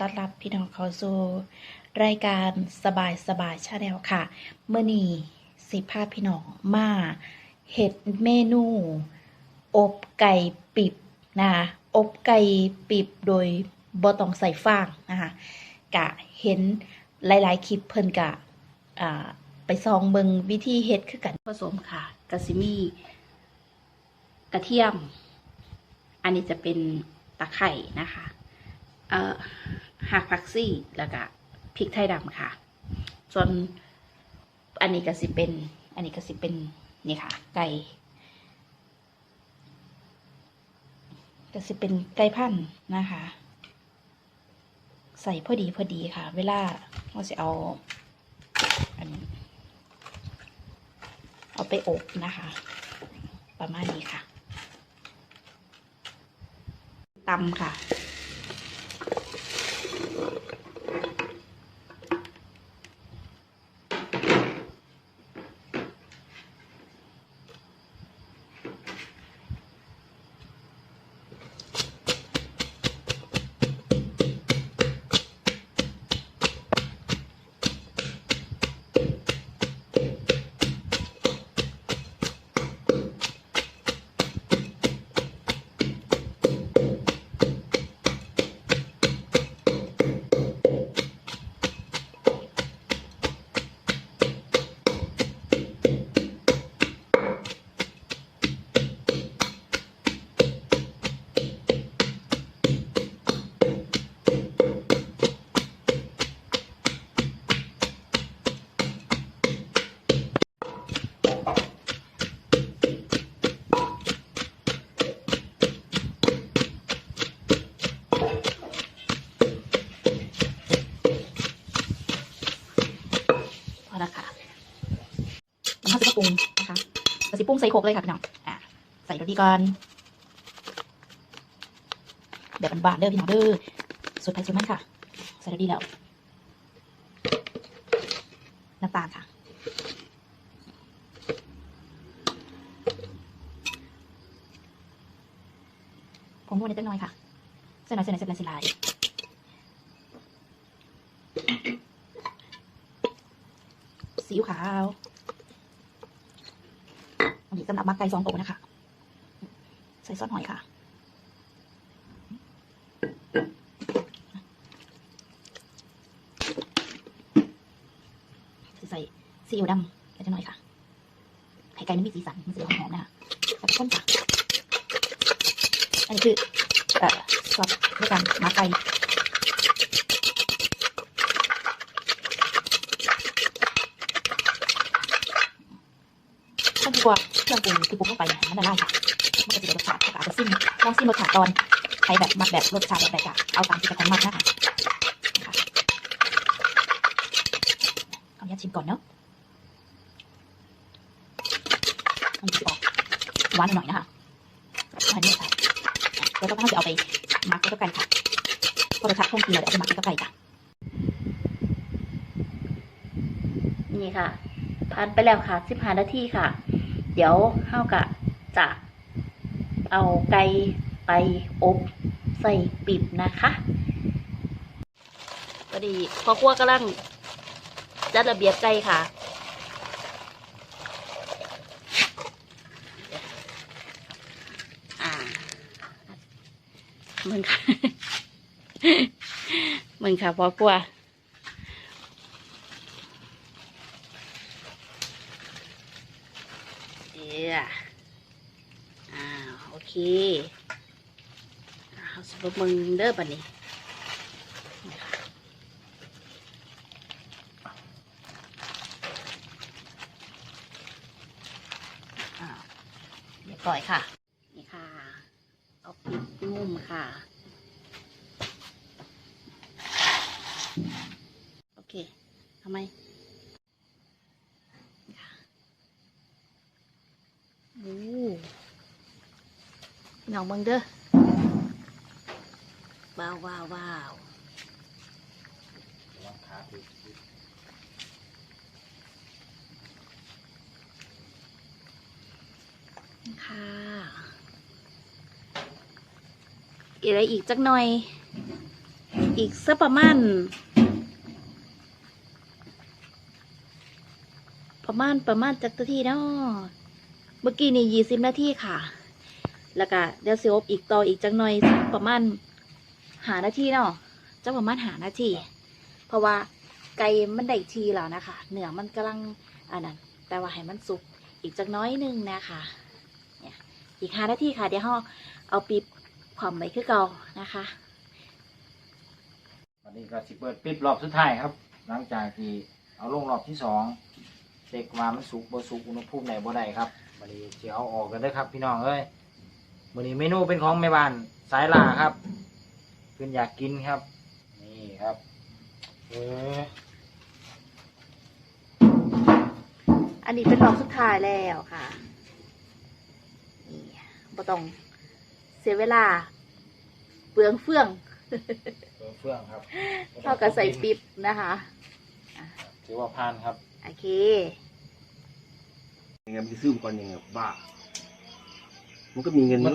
ต้อนรับพี่น้องเข้าสู่รายการสบายสบายชาแนลค่ะ เมื่อนี้สิพาพี่น้องมาเห็ดเมนู อบไก่ปิบนะคะอบไก่ปิบโดยบ่ต้องใส่ฟางนะคะกะเห็นหลาย ๆ คลิปเพิ่นกะไปซองเบิงวิธีเฮ็ดคือกันผสมค่ะกะซิมีกระเทียม อันนี้จะเป็นตะไคร่นะคะ เอ่อหักผักซี่แล้วก็พริกไทยดำค่ะ ส่วนอันนี้ก็สิเป็น อันนี้ก็สิเป็นนี่ค่ะ ไก่ก็สิเป็นไก่พันธุ์นะคะ ใส่พอดีพอดีค่ะ เวลาเราจะเอาอันนี้เอาไปอบนะคะ ประมาณนี้ค่ะตำค่ะ ปรุงนะคะกระสิปรุงใส่โคกเลยค่ะพี่น้องอะใส่รสดีก่อนแบบบานๆเด้อพี่น้องเด้อสุดท้ายสุดมันค่ะ ใส่รสดีแล้วน้ำตาลค่ะผมนวดนิดน่อยค่ะเส้นหน่อยเส้นหน่อยเส้นหน่อยเส้นลายซีอิ๊วขาว อันนี้สำหรับมักไก่สองตัวนะคะ ใส่ซอสหอยค่ะ ใส่ซีอิ๊วดำแล้วจะหน่อยค่ะ ไข่ไก่ไม่มีสีสันมันจะหอมๆนะคะแล้วก็ข้นค่ะ อันนี้คือเอ่อซอสในการมักไก่ ถ้าดีกว่าเครื่องปรุงที่ปรุงลงไปเนี่ยมันละลายค่ะมันก็จะได้รสชาติก็อาจจะซิมลองซิมรสชาติตอนใครแบบมักแบบรสชาติแบบไหนก็เอาตามที่กระทำมักนะคะนะคะเอาญาตชิมก่อนเนาะอันนี้จะออกหวานหน่อยนะคะอันนี้ค่ะแล้วก็ต้องจะเอาไปมักแล้วก็ไก่ค่ะพอรสชาติคงที่เราเอาไปมักแล้วก็ไก่ค่ะนี่ค่ะผ่านไปแล้วค่ะสิบห้านาทีค่ะ เดี๋ยวเฮากะจะเอาไก่ไปอบใส่ปิบนะคะพอดีพอครัวกำลังจัดระเบียบไก่ค่ะมึงค่ะ มึงค่ะพอกลัว อียอ่าโอเคเอาสรุปมึงเด้อบันี้นี่ค่ะอ้าวเรียบร้อยค่ะ นี่ค่ะ เอาปิดงุ่มค่ะ โอเคทำไม โอ้ห นองเบิงเด้อว้าวว้าวว้าวค่ะอีกอะไรอีกจักหน่อย อีกสักประมาณประมาณประมาณจักนาทีเนาะเมื่อกี้นี่ยี่สิบนาทีค่ะ แล้วก็เดี๋ยวสิอบอีกต่ออีกจังหน่อยสักประมาณหานาทีเนาะจะประมาณหานาทีเพราะว่าไก่มันได้ทีแล้วนะคะเนื้อมันกำลังอันนั้นแต่ว่าให้มันสุกอีกจักน้อยนึงนะคะเนี่ยอีกหานาทีค่ะเดี๋ยวเราเอาปีบความไว้คือเก่านะคะวันนี้ก็สิเปิดปิดรอบสุดท้ายครับ หลังจากที่เอาลงรอบที่สองเช็คว่ามันสุกบ่สุกอุณหภูมิไหนบ่ได้ครับวันนี้สิเอาออกกันเด้ครับ พี่น้องเอ้ย วันนี้เมนูเป็นของแม่บ้าน สายลาครับ เพิ่นอยากกินครับ นี่ครับเอออันนี้เป็นรอบสุดท้ายแล้วค่ะ นี่บ่ต้องเสียเวลา เปลืองเฟื่องเฟื่องเฟื่องครับเท่ากับใส่ปิ๊บนะคะถือว่าผ่านครับ โอเคยังไงมันจะซื้ออุปกรณ์ยังไงบ้า มันก็มีเงินมัน